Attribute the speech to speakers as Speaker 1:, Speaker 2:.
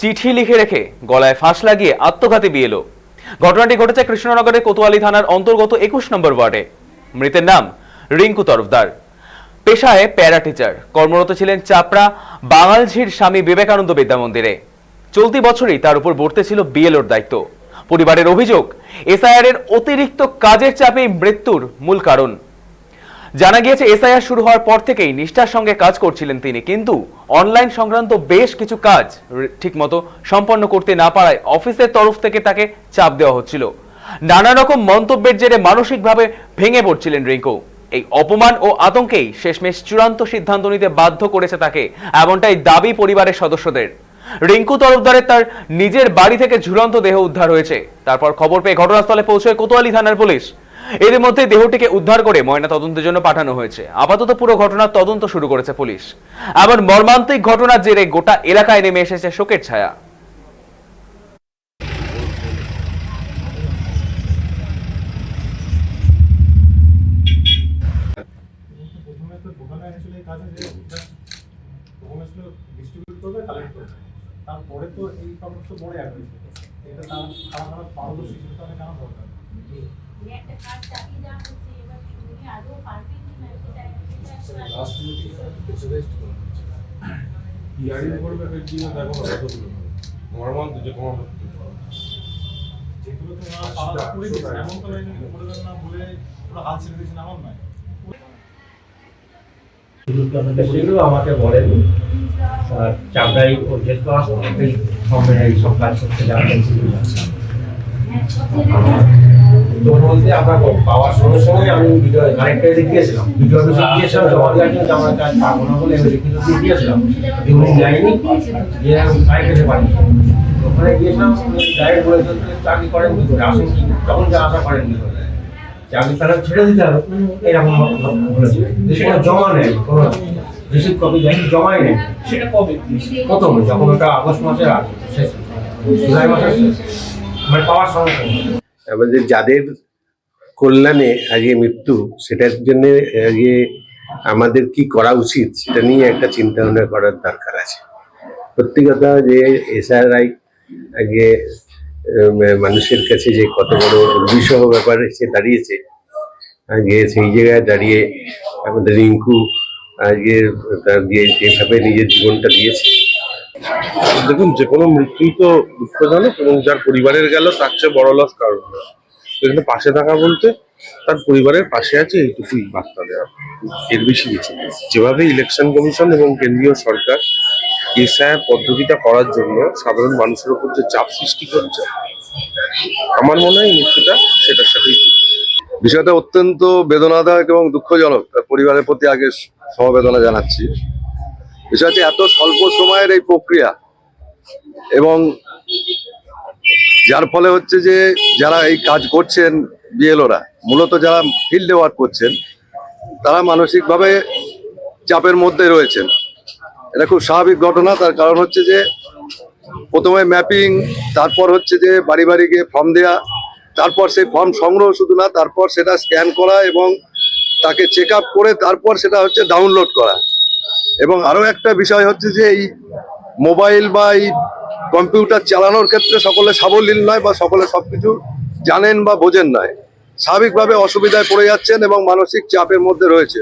Speaker 1: চিঠি লিখে রেখে গলায় ফাঁস লাগিয়ে আত্মঘাতী বিয়েলো ঘটনাটি ঘটেছে কৃষ্ণনগরের কোতোয়ালি থানার অন্তর্গত একুশ নম্বর ওয়ার্ডে। মৃতের নাম রিঙ্কু তরফদার। পেশায় প্যারা টিচার। কর্মরত ছিলেন চাপড়া বাঙালঝির স্বামী বিবেকানন্দ বিদ্যা মন্দিরে। চলতি বছরই তার উপর বর্তে ছিল বিএলওর দায়িত্ব। পরিবারের অভিযোগ এসআইআর এর অতিরিক্ত কাজের চাপেই মৃত্যুর মূল কারণ। জানা গিয়েছে, এসআইআর শুরু হওয়ার পর থেকেই নিষ্ঠার সঙ্গে কাজ করছিলেন তিনি। কিন্তু অনলাইন সংক্রান্ত বেশ কিছু কাজ ঠিকমতো সম্পন্ন করতে না পারায় অফিসের তরফ থেকে তাকে চাপ দেওয়া হচ্ছিল। নানা রকম মন্তব্যের জেরে মানসিকভাবে ভেঙে পড়ছিলেন রিঙ্কু। এই অপমান ও আতঙ্কেই শেষমেশ চূড়ান্ত সিদ্ধান্ত নিতে বাধ্য করেছে তাকে, এমনটাই দাবি পরিবারের সদস্যদের। রিঙ্কু তরফদারের তার নিজের বাড়ি থেকে ঝুলন্ত দেহ উদ্ধার হয়েছে। তারপর খবর পেয়ে ঘটনাস্থলে পৌঁছয় কোতোয়ালি থানার পুলিশ এর মধ্যে দেহটিকে উদ্ধার করে ময়না তদন্তের জন্য পাঠানো হয়েছে। আপাতত পুরো ঘটনার তদন্ত শুরু করেছে পুলিশ। আবার মর্মান্তিক ঘটনার জেরে গোটা এলাকায় নেমে এসেছে শোকের ছায়া।
Speaker 2: তারপরে তো এই সমস্ত বড় এটা তার পারদর্শী কেন দরকার?
Speaker 3: কি
Speaker 4: দেখো কতগুলো
Speaker 2: যেগুলো তো পাওয়া করে এমন তো যে করবেন না বলে পুরো হাল ছেড়ে দিয়েছেন এমন নয়।
Speaker 5: সেগুলো আমাকে বলেনি। চামড়াই ও যে ক্লাস এই সব কাজ করতে যাওয়া বলতে আমরা পাওয়ার সঙ্গে সঙ্গে আমি ভিডিও কানেক্টে দেখিয়েছিলাম ভিডিও অফিসে গিয়েছিলাম জমা দেওয়ার জন্য আমার কাজ পাবো না বলে আমি লিখিত দিয়ে দিয়েছিলাম। উনি নেয়নি যে আমি কানেক্টে পাঠিয়েছি। ওখানে গিয়েছিলাম ডাইরেক্ট বলেছিল চাকরি করেন কি করে আসেন কি? তখন যা আশা করেন কি করে চাকরি তারা ছেড়ে দিতে হবে। এরকম বলেছিল কোনো জমা নেই কোনো রিসিভ কপি দেয় জমাই নেই
Speaker 6: সেটা কবে?
Speaker 5: প্রথম যখন ওটা আগস্ট মাসের আগে শেষ জুলাই মাসের শেষ। মানে পাওয়ার সঙ্গে সঙ্গে।
Speaker 7: আমাদের যাদের কল্যাণে আগে মৃত্যু, সেটার জন্য আগে আমাদের কি করা উচিত, সেটা নিয়ে একটা চিন্তা ভাবনা করার দরকার আছে। সত্যি কথা যে এসআরআই আগে মানুষের কাছে যে কত বড় দুর্বিষহ ব্যাপার এসে দাঁড়িয়েছে আগে সেই জায়গায় দাঁড়িয়ে আমাদের রিঙ্কু আজকে তার যে যেভাবে নিজের জীবনটা দিয়েছে।
Speaker 4: দেখুন, যে কোনো মৃত্যুই তো দুঃখজনক এবং যার পরিবারের গেল, তার চেয়ে বড় লস কারণ এখানে পাশে থাকা বলতে তার পরিবারের পাশে আছে এইটুকুই বার্তা দেওয়া। এর বেশি কিছু যেভাবে ইলেকশন কমিশন এবং কেন্দ্রীয় সরকার এসআই পদ্ধতিটা করার জন্য সাধারণ মানুষের উপর যে চাপ সৃষ্টি করছে, আমার মনে হয় মৃত্যুটা সেটার সাথেই।
Speaker 8: বিষয়টা অত্যন্ত বেদনাদায়ক এবং দুঃখজনক। তার পরিবারের প্রতি আগে সমবেদনা জানাচ্ছি। বিষয় হচ্ছে এত স্বল্প সময়ের এই প্রক্রিয়া এবং যার ফলে হচ্ছে যে যারা এই কাজ করছেন বিএলওরা, মূলত যারা ফিল্ডে ওয়ার্ক করছেন, তারা মানসিকভাবে চাপের মধ্যে রয়েছেন। এটা খুব স্বাভাবিক ঘটনা, তার কারণ হচ্ছে যে প্রথমে ম্যাপিং তারপর হচ্ছে যে বাড়ি বাড়ি গিয়ে ফর্ম দেয়া, তারপর সেই ফর্ম সংগ্রহ শুধু না, তারপর সেটা স্ক্যান করা এবং তাকে চেক করে তারপর সেটা হচ্ছে ডাউনলোড করা। এবং আরও একটা বিষয় হচ্ছে যে এই মোবাইল বা এই কম্পিউটার চালানোর ক্ষেত্রে সকলে সাবলীল নয় বা সকলে সবকিছু জানেন বা বোঝেন নয়। স্বাভাবিকভাবে অসুবিধায় পড়ে যাচ্ছেন এবং মানসিক চাপের মধ্যে রয়েছে